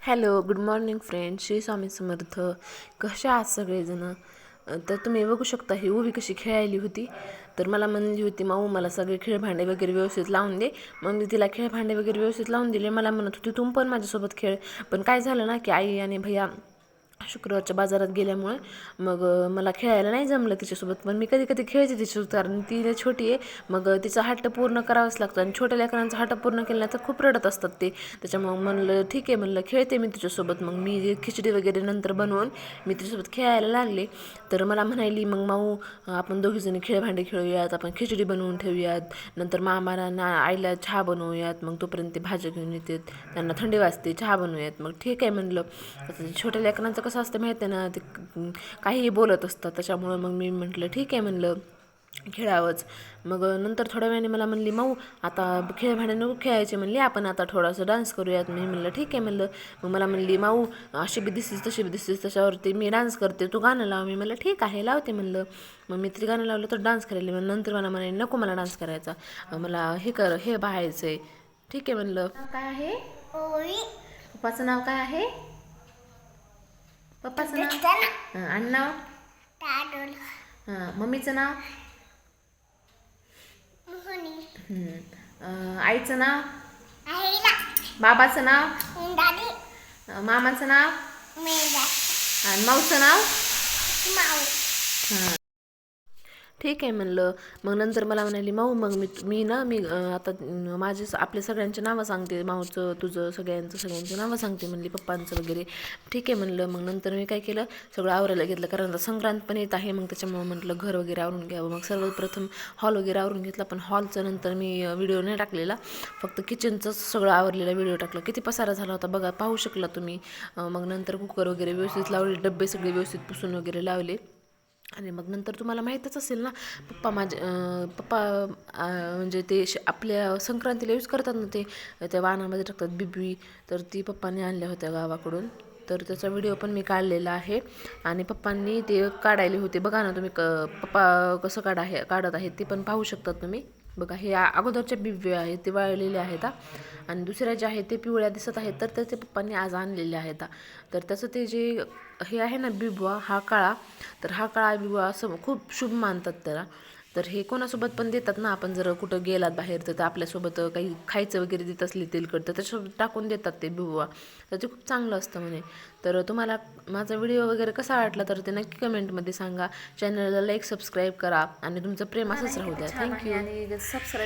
Hello good morning friend Shri Swami Samarth. कशा आहात सगळेजणं? तर तुम्ही बघू शकता ही उभी कशी खेळायली होती. तर मला म्हणली होती माऊ मला सगळे खेळभांडे वगैरे व्यवस्थित लावून दे. मग मी तिला खेळभांडे वगैरे व्यवस्थित लावून दिले. मला म्हणत होती तुम पण माझ्यासोबत खेळ. पण काय झालं ना की आई आणि भैया शुक्रवारच्या बाजारात गेल्यामुळे मग मला खेळायला नाही जमलं तिच्यासोबत. पण मी कधी कधी खेळते तिच्यासोबत कारण ती छोटी आहे. मग तिचा हट्ट पूर्ण करावाच लागतो आणि छोट्या लेकरांचा हट्ट पूर्ण केला तर खूप रडत असतात ते. त्याच्यामुळे म्हणलं ठीक आहे म्हणलं खेळते मी तिच्यासोबत. मग मी खिचडी वगैरे नंतर बनवून मी तिच्यासोबत खेळायला लागले. तर मला म्हणायली मग माऊ आपण दोघीजणी खेळभांडे खेळूयात आपण खिचडी बनवून ठेवूयात. नंतर मामाला ना आईला चहा बनवूयात. मग तोपर्यंत ते भाज्या घेऊन येतात त्यांना थंडी वाजते चहा बनवूयात. मग ठीक आहे म्हणलं. छोट्या लेकरांचं कसं असतं माहिती आहे ना ते काहीही बोलत असतात त्याच्यामुळं मग मी म्हटलं ठीक आहे म्हणलं खेळावंच. मग नंतर थोड्या वेळाने मला म्हणली माऊ आता खेळ नको खेळायचे म्हणली आपण आता थोडासा डान्स करूयात. मी म्हणलं ठीक आहे म्हणलं. मग मला म्हणली माऊ अशी बी दिसतीस तशी बी दिसतीस त्याच्यावरती मी डान्स करते तू गाणं लाव. मी म्हणलं ठीक आहे लावते म्हणलं. मग मी तरी गाणं लावलं तर डान्स करायला मग नंतर मला म्हणे नको मला डान्स करायचा. मला हे कर हे पाहायचं आहे. ठीक आहे म्हणलं. काय आहे? पप्पाचं नाव काय आहे? हं, आणि नाव? हं, मम्मीचं नाव? हं, अं, आईचं नाव? बाबाचं नाव? मामाचं नाव? आणि माऊचं नाव? हां. ठीक आहे म्हणलं. मग नंतर मला म्हणाली माऊ मग मी मी ना मी आता माझे स- आपल्या सगळ्यांची नावं सांगते. माऊचं तुझं सगळ्यांचं सगळ्यांची नावं सांगते म्हणली पप्पांचं वगैरे. ठीक आहे म्हणलं. मग नंतर मी काय केलं सगळं आवरायला घेतलं. कारण आता संक्रांत पण येत आहे मग त्याच्यामुळे म्हटलं घर वगैरे आवरून घ्यावं. मग सर्वप्रथम हॉल वगैरे आवरून घेतला पण हॉलचं नंतर मी व्हिडिओ नाही टाकलेला. फक्त किचनचंच सगळं आवरलेला व्हिडिओ टाकला. किती पसारा झाला होता बघा पाहू शकला तुम्ही. मग नंतर कुकर वगैरे व्यवस्थित लावले डब्बे सगळे व्यवस्थित पुसून वगैरे लावले. आणि मग नंतर तुम्हाला माहीतच असेल ना पप्पा माझे पप्पा म्हणजे ते श- आपल्या संक्रांतीला यूज करतात ना ते त्या वाहनामध्ये टाकतात बिबी तर ती पप्पांनी आणल्या होत्या गावाकडून. तर त्याचा व्हिडिओ पण मी काढलेला आहे. आणि पप्पांनी ते काढायले होते. बघा ना तुम्ही क पप्पा कसं काढा आहे काढत आहेत ते पण पाहू शकतात तुम्ही. बघा हे अगोदरच्या बिबवे आहेत ते वाळलेले आहेत आणि दुसऱ्या ज्या आहेत ते पिवळ्या दिसत आहेत तर त्याचे पप्पांनी आज आणलेले आहेत तर त्याचं ते जे हे आहे ना बिबवा हा काळा तर हा काळा बिबवा असं खूप शुभ मानतात त्याला. तर हे कोणासोबत पण देतात ना आपण जर कुठं गेलात बाहेर तर आपल्यासोबत काही खायचं वगैरे देत असले तेलकट तर त्याच्यासोबत टाकून देतात ते बिबवा. तर ते खूप चांगलं असतं म्हणे. तर तुम्हाला माझा व्हिडिओ वगैरे कसा वाटला तर ते नक्की कमेंटमध्ये सांगा. चॅनलला लाईक सबस्क्राईब करा आणि तुमचं प्रेम असंच राहू द्या. थँक्यू आणि सबस्क्राईब